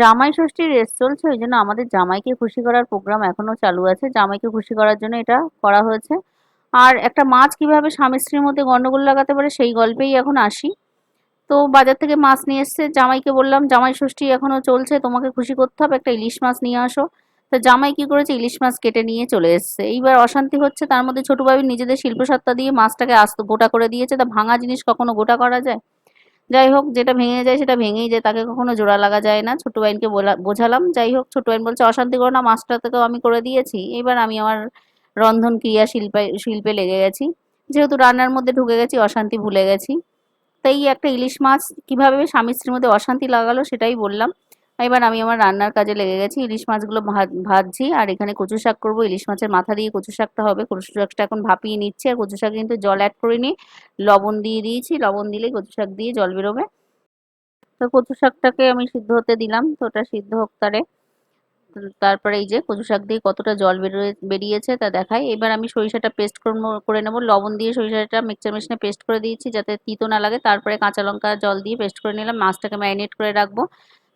জামাই ষষ্ঠীর রেস চলছে, ওই জন্য আমাদের জামাইকে খুশি করার প্রোগ্রাম এখনও চালু আছে। জামাইকে খুশি করার জন্য এটা করা হয়েছে। আর একটা মাছ কীভাবে স্বামী স্ত্রীর মধ্যে গন্ডগোল লাগাতে পারে সেই গল্পেই এখন আসি। তো বাজার থেকে মাছ নিয়ে এসছে, জামাইকে বললাম, জামাই ষষ্ঠী এখনও চলছে, তোমাকে খুশি করতে হবে, একটা ইলিশ মাছ নিয়ে আসো। তো জামাই কি করেছে, ইলিশ মাছ কেটে নিয়ে চলে এসছে। এইবার অশান্তি হচ্ছে, তার মধ্যে ছোট ভাবির নিজেদের শিল্পসত্তা দিয়ে মাছটাকে আস্ত গোটা করে দিয়েছে। তা ভাঙা জিনিস কখনো গোটা করা যায়? যাই হোক যেটা ভেঙে যায় সেটা ভেঙেই যায়, তাকে কখনো জোড়া লাগা যায় না। ছোট বাইনকে বোঝালাম। যাই হোক ছোট বাইন বলছে, অশান্তি করো না, মাস্টারটাকেও আমি করে দিয়েছি। এবার আমি আমার রন্ধন ক্রিয়া শিল্পে শিল্পে লেগে গেছি। যেহেতু রান্নার মধ্যে ঢুকে গেছি, অশান্তি ভুলে গেছি। তাই একটা ইলিশ মাছ কীভাবে স্বামী স্ত্রীর মধ্যে অশান্তি লাগালো সেটাই বললাম। এবার আমি আমার রান্নার কাজে লেগে গেছি। ইলিশ মাছগুলো ভাজছি আর এখানে কচু শাক করব। ইলিশ মাছের মাথা দিয়ে কচু শাকটা হবে। কচু শাকটা এখন ভাপিয়ে নিচ্ছি আর কচু শাক কিন্তু জল অ্যাড করে নিয়ে লবণ দিয়ে দিয়েছি। লবণ দিলেই কচু শাক দিয়ে জল বেরোবে। তো কচু শাকটাকে আমি সিদ্ধ হতে দিলাম। তো ওটা সিদ্ধ হোক তারে। তারপরে এই যে কচু শাক দিয়ে কতটা জল বেরোয়, বেরিয়েছে তা দেখাই। এবার আমি সরিষাটা পেস্ট করে নেব। লবণ দিয়ে সরিষাটা মিক্সচার মেশিনে পেস্ট করে দিয়েছি যাতে তিতো না লাগে। তারপরে কাঁচা লঙ্কা জল দিয়ে পেস্ট করে নিলাম। মাছটাকে ম্যারিনেট করে রাখব।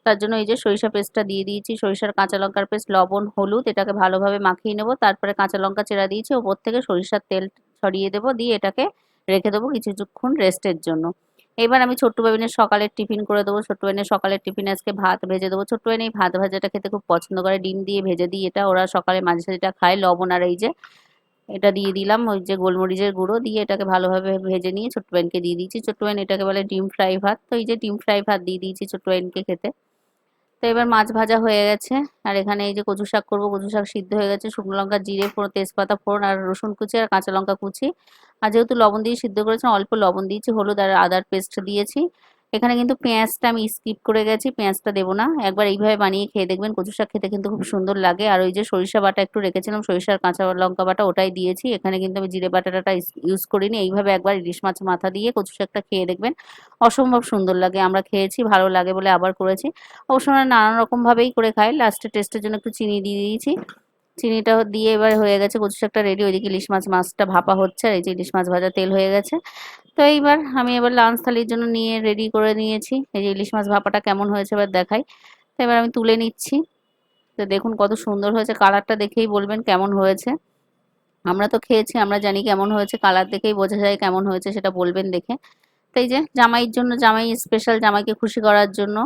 তার জন্য এই যে সরিষা পেস্টটা দিয়ে দিয়েছি, সরিষার কাঁচা লঙ্কার পেস্ট, লবণ, হলুদ, এটাকে ভালোভাবে মাখিয়ে নেব। তারপরে কাঁচা লঙ্কা চেরা দিয়েছি, ওপর থেকে সরিষার তেল ছড়িয়ে দেবো, দিয়ে এটাকে রেখে দেবো কিছুক্ষণ রেস্টের জন্য। এবার আমি ছোট্ট বাবিনের সকালের টিফিন করে দেবো। ছোট্ট বাবিনের সকালের টিফিন আজকে ভাত ভেজে দেবো। ছোট্ট বাবিন এই ভাত ভাজাটা খেতে খুব পছন্দ করে। ডিম দিয়ে ভেজে দিই এটা। ওরা সকালে মাঝে সাঝেটা খায়। লবণ আর এই যে এটা দিয়ে দিলাম, ওই যে গোলমরিচের গুঁড়ো দিয়ে এটাকে ভালোভাবে ভেজে নিয়ে ছোট্ট বাবিনকে দিয়ে দিয়েছি। ছোট্ট বাবিন এটাকে বলে ডিম ফ্রাই ভাত। তো এই যে ডিম ফ্রাই ভাত দিয়ে দিয়েছি ছোট্ট বাবিনকে খেতে। তো এবার মাছ ভাজা হয়ে গেছে। আর এখানে এই যে কচু শাক করব, কচু শাক সিদ্ধ হয়ে গেছে, শুকনো লঙ্কা, জিরে ফোড়ন তেজপাতা ফোড়ন আর রসুন কুচি আর কাঁচা লঙ্কা কুচি। আর যেহেতু লবণ দিয়ে সিদ্ধ করেছেন, অল্প লবণ দিয়েছি, হলুদ আর আদার পেস্ট দিয়েছি। এখানে কিন্তু পেঁয়াজটা আমি স্কিপ করে গেছি, পেঁয়াজটা দেবো না। একবার এইভাবে বানিয়ে খেয়ে দেখবেন কচু শাক খেতে কিন্তু খুব সুন্দর লাগে। আর ওই যে সরিষা বাটা একটু রেখেছিলাম, সরিষার কাঁচা লঙ্কা বাটা ওটাই দিয়েছি। এখানে কিন্তু আমি জিরে বাটাটা ইউজ করিনি। এইভাবে একবার ইলিশ মাছ মাথা দিয়ে কচু শাকটা খেয়ে দেখবেন অসম্ভব সুন্দর লাগে। আমরা খেয়েছি, ভালো লাগে বলে আবার করেছি। অবশ্য আমরা নানান রকমভাবেই করে খাই। লাস্টে টেস্টের জন্য একটু চিনি দিয়ে দিয়েছি। চিনিটা দিয়ে এবার হয়ে গেছে কচু শাকটা রেডি ওইদিকে ইলিশ মাছ মাছটা ভাপা হচ্ছে। আর এই যে ইলিশ মাছ ভাজা তেল হয়ে গেছে। তো এইবার আমি এবার লাঞ্চ থালির জন্য নিয়ে রেডি করে নিয়েছি। এই যে ইলিশ মাছ ভাপাটা কেমন হয়েছে এবার দেখাই। তো এবার আমি তুলে নিচ্ছি। তো দেখুন কত সুন্দর হয়েছে। কালারটা দেখেই বলবেন কেমন হয়েছে। আমরা তো খেয়েছি, আমরা জানি কেমন হয়েছে। কালার দেখেই বোঝা যায় কেমন হয়েছে সেটা বলবেন দেখে। তাই যে জামাইয়ের জন্য, জামাই স্পেশাল জামাইকে খুশি করার জন্য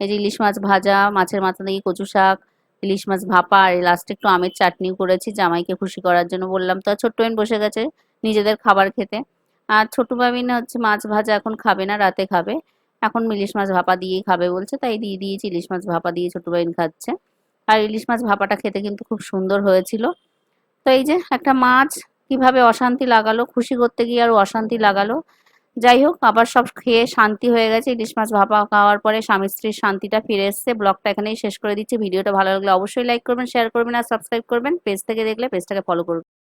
এই যে ইলিশ মাছ ভাজা, মাছের মাথা দিয়ে কচু শাক, ইলিশ মাছ ভাপা, আর লাস্টে একটু আমের চাটনি করেছি জামাইকে খুশি করার জন্য বললাম। তো ছোট্ট বসে গেছে নিজেদের খাবার খেতে। আর ছোটো বাবিন হচ্ছে মাছ ভাজা এখন খাবে না, রাতে খাবে। এখন ইলিশ মাছ ভাপা দিয়েই খাবে বলছে, তাই দিয়ে দিয়েছি ইলিশ মাছ ভাপা দিয়ে ছোটো বাবিন খাচ্ছে। আর ইলিশ মাছ ভাপাটা খেতে কিন্তু খুব সুন্দর হয়েছিল। তো এই যে একটা মাছ কীভাবে অশান্তি লাগালো, খুশি করতে গিয়ে আর অশান্তি লাগালো। যাই হোক, আবার সব খেয়ে শান্তি হয়ে গেছে। ইলিশ মাছ ভাপা খাওয়ার পরে স্বামী স্ত্রীর শান্তিটা ফিরে এসছে। ব্লগটা এখানেই শেষ করে দিচ্ছি। ভিডিওটা ভালো লাগলে অবশ্যই লাইক করবেন শেয়ার করবেন আর সাবস্ক্রাইব করবেন। পেজ থেকে দেখলে পেজটাকে ফলো করবেন।